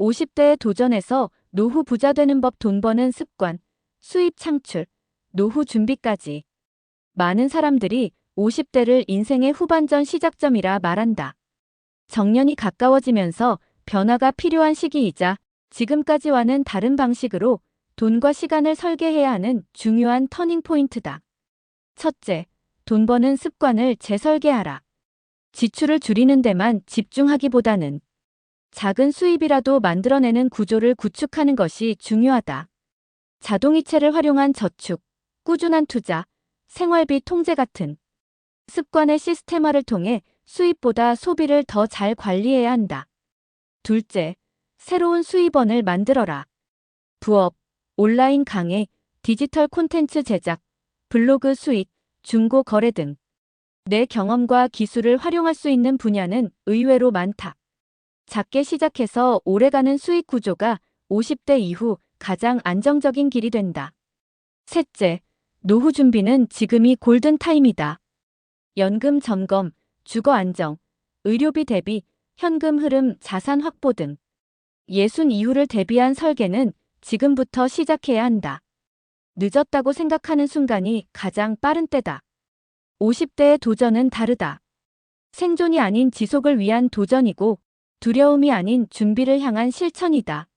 50대에 도전해서 노후 부자 되는 법 돈 버는 습관, 수입 창출, 노후 준비까지. 많은 사람들이 50대를 인생의 후반전 시작점이라 말한다. 정년이 가까워지면서 변화가 필요한 시기이자 지금까지와는 다른 방식으로 돈과 시간을 설계해야 하는 중요한 터닝 포인트다. 첫째, 돈 버는 습관을 재설계하라. 지출을 줄이는 데만 집중하기보다는 작은 수입이라도 만들어내는 구조를 구축하는 것이 중요하다. 자동이체를 활용한 저축, 꾸준한 투자, 생활비 통제 같은 습관의 시스템화를 통해 수입보다 소비를 더 잘 관리해야 한다. 둘째, 새로운 수입원을 만들어라. 부업, 온라인 강의, 디지털 콘텐츠 제작, 블로그 수익, 중고 거래 등 내 경험과 기술을 활용할 수 있는 분야는 의외로 많다. 작게 시작해서 오래가는 수익 구조가 50대 이후 가장 안정적인 길이 된다. 셋째, 노후 준비는 지금이 골든 타임이다. 연금 점검, 주거 안정, 의료비 대비, 현금 흐름, 자산 확보 등 예순 이후를 대비한 설계는 지금부터 시작해야 한다. 늦었다고 생각하는 순간이 가장 빠른 때다. 50대의 도전은 다르다. 생존이 아닌 지속을 위한 도전이고 두려움이 아닌 준비를 향한 실천이다.